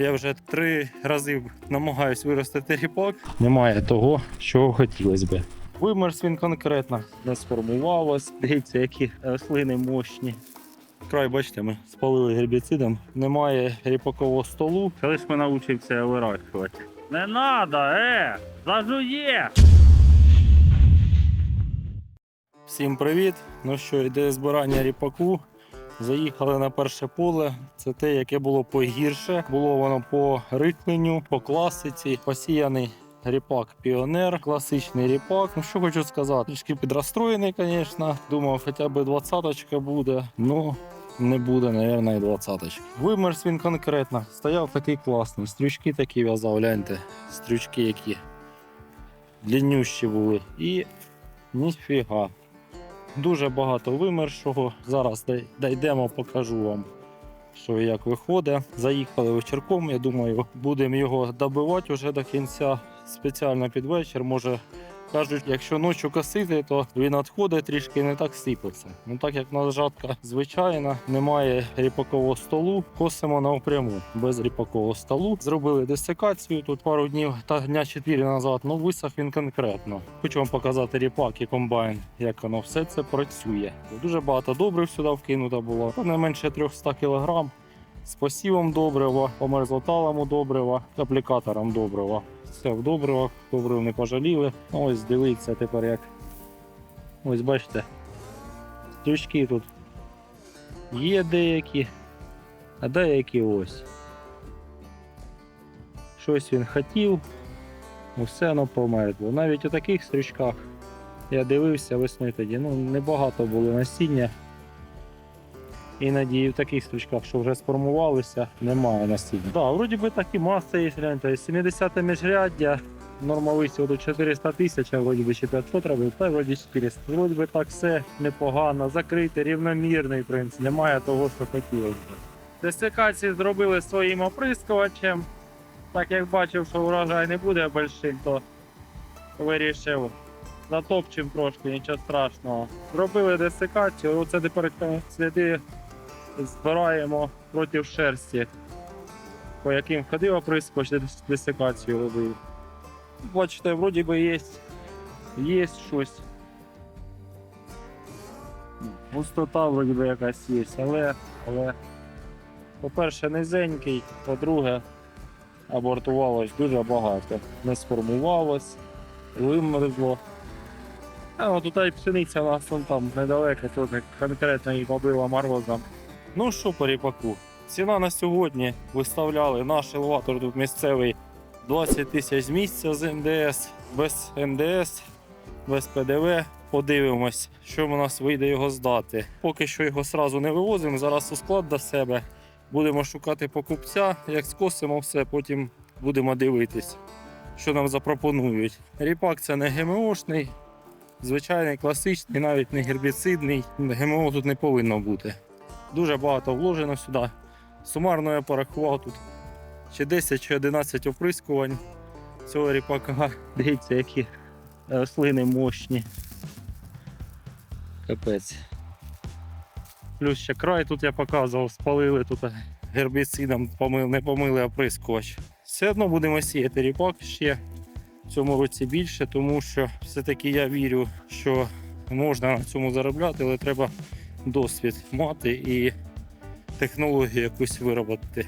Я вже три рази намагаюсь виростити ріпак. Немає того, чого хотілося би. Вимерз він конкретно, не сформувалось. Дивіться, які рослини мощні. Край, бачите, ми спалили гербіцидом. Немає ріпакового столу. Коли ми навчився вирощувати. Не надо, е! Зажує! Всім привіт! Ну що, йде збирання ріпаку. Заїхали на перше поле. Це те, яке було погірше. Було воно по рихленню, по класиці. Посіяний ріпак Піонер, класичний ріпак. Ну що хочу сказати, трішки підрозстроєний, звісно. Думав, хоча б двадцяточка буде. Ну. Не буде, мабуть, і двадцяточки. Вимерз він конкретно. Стояв такий класний. Стрючки такі в'язав, гляньте. Стрючки які длиннющі були. І ніфіга. Дуже багато вимершого. Зараз дійдемо, покажу вам, що і як виходить. Заїхали вечірком. Я думаю, будемо його добивати вже до кінця. Спеціально під вечір. Може, кажуть, якщо ночі косити, то він відходить трішки не так сипеться. Ну так як у нас жатка звичайна, немає ріпакового столу, косимо напряму без ріпакового столу. Зробили десикацію тут пару днів та дня 4 назад. Ну висох він конкретно. Хочу вам показати ріпак і комбайн, як воно все це працює. Дуже багато добрив сюди вкинуто було. Не менше 300 кг. З посівом добрива, по мерзлоталому добрива, аплікатором добрива. Все в добривах, добрив не пожаліли. Ну, Ось дивіться тепер як. Ось бачите. Стрючки тут є деякі, а деякі ось. Щось він хотів, ну все воно померзло. Навіть у таких стрючках я дивився весною тоді. Ну, небагато було насіння. І в таких стрічках, що вже сформувалися, немає. Так, да, вроді би такі маси є, гляньте, 70 міжряддя, норма висіву до 400 тисяч, а вроді би ще 500 робив, та вроді 400. Вроді би так все непогано, закритий, рівномірний, в принципі, немає того, що хотілося. Десикації зробили своїм оприскувачем. Так як бачив, що урожай не буде большим, то вирішив затопчим трошки, нічого страшного. Зробили десикацію, оце тепер сліди збираємо проти шерсті, по яким ходив оприскувач, дес- десикацію робив. Бачите, вроді би є, є щось. Густота вроді би якась є, але, але по-перше, низенький, по-друге, абортувалось дуже багато. Не сформувалось, вимерзло. А от тут і пшениця у нас там недалеко, тут конкретно її побила морозом. Ну що по ріпаку? Ціна на сьогодні виставляли наш елеватор тут місцевий 20 тисяч місця з НДС, без НДС, без ПДВ. Подивимось, що в нас вийде його здати. Поки що його сразу не вивозимо. Зараз у склад до себе. Будемо шукати покупця. Як скосимо все, потім будемо дивитись, що нам запропонують. Ріпак це не ГМОшний, звичайний класичний, навіть не гербіцидний. ГМО тут не повинно бути. Дуже багато вложено сюди. Сумарно я порахував тут чи 10 чи 11 оприскувань цього ріпака. Дивіться, які рослини мощні. Капець. Плюс ще край тут я показував, спалили тут гербіцидом, помили, не помили оприскувач. Все одно будемо сіяти ріпак ще в цьому році більше, тому що все-таки я вірю, що можна на цьому заробляти, але треба досвід мати і технологію якусь виробити.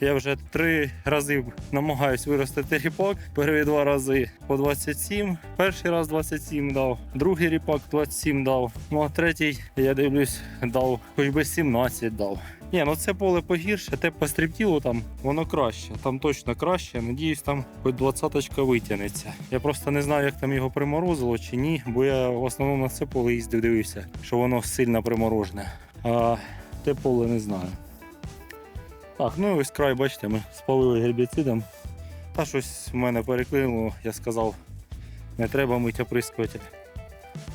Я вже три рази намагаюсь виростити ріпак. Перші два рази по 27. Перший раз 27 дав, другий ріпак 27 дав. Ну а третій, я дивлюсь, дав хоч би 17 дав. Ні, ну це поле погірше, те по стріптілу там воно краще. Там точно краще. Надіюсь, там хоч 20 витягнеться. Я просто не знаю, як там його приморозило чи ні, бо я в основному на це поле їздив, дивився, що воно сильно приморожене. А те поле не знаю. Так, ну і ось край, бачите, ми спалили гербіцидом. Та щось в мене переклинуло, я сказав, не треба мити оприскуватель.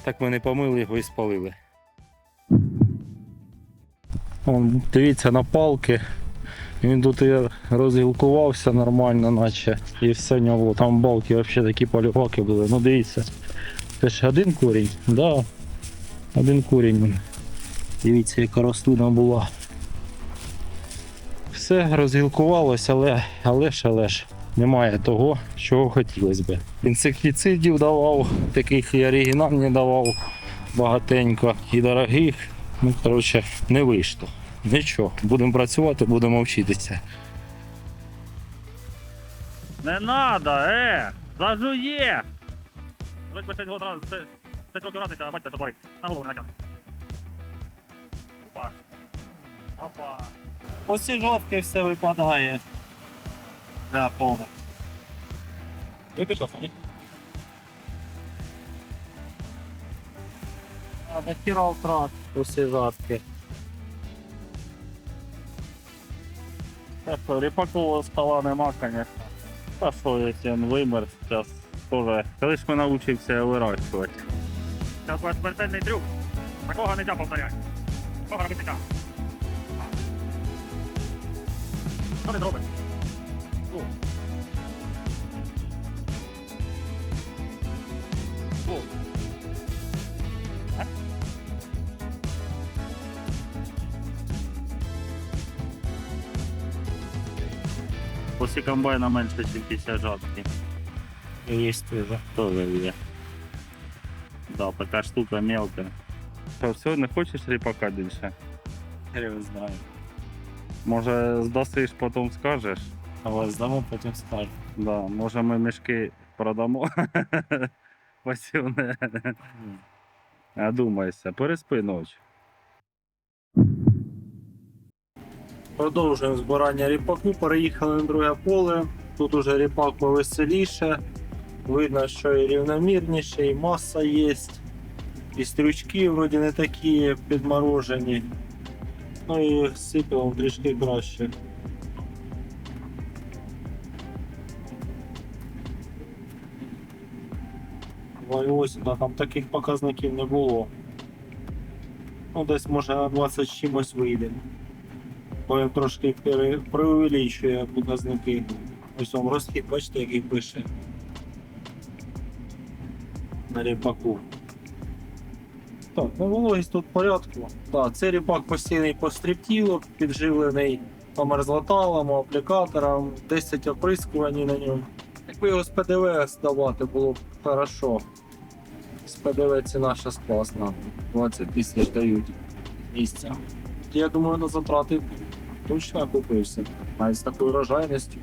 Так ми не помили його і спалили. Вон, дивіться на палки. Він тут розгілкувався нормально, наче. І все в нього. Там балки взагалі такі полюваки були. Ну дивіться. Це ж один корінь? Да. Один корінь. Дивіться, яка рослина була. Все розгілкувалося, але, але ж, але ж немає того, чого хотілося б. Інсектицидів давав, таких і оригінальних давав багатенько, і дорогих. Ну, коротше, не вийшло. Нічого, будемо працювати, будемо вчитися. Не надо, е! Зажує! Би 6 років раз, 6 років разика, бачите, що. На голову не. Опа. Опа. Оці жовтки все випадає. Да, повно. Ви пішов, ні? А, нахіра втрат усі жовтки. Так ріпакового стола нема, конечно. Та що, якщо він вимер, зараз теж. Коли ж ми навчився вирощувати. Зараз буде смертельний трюк. Такого не можна повторяти. Такого робити не Що ти зробиш? О. О. Е? После комбайна менше, ніж 50 жатки. Є вже. Тоже є. Да, така штука мелка. Що, все, не хочеш ріпака більше? Я не знаю. Може здасиш, потім скажеш? А вас здамо, потім скажу. Да, може ми мішки продамо. Пасівне. А думайся, переспи ночь. Продовжуємо збирання ріпаку. Переїхали на друге поле. Тут уже ріпак повеселіше. Видно, що і рівномірніше, і маса є. І стрючки вроді не такі підморожені. І з трішки краще. Да, там таких показників не було. Ну, десь може на 20 з чимось вийде. Бо він трошки пере... преувеличує показники. Ось вам розхід, бачите, який пише. На ріпаку. Так, ну вологість тут в порядку. Так, це ріпак постійний по підживлений померзлоталом, аплікатором, 10 оприскувань на ньому. Якби його з ПДВ здавати, було б хорошо. З ПДВ ціна зараз класна. 20 тисяч дають місця. Я думаю, на затрати точно окупився. Навіть з такою врожайністю.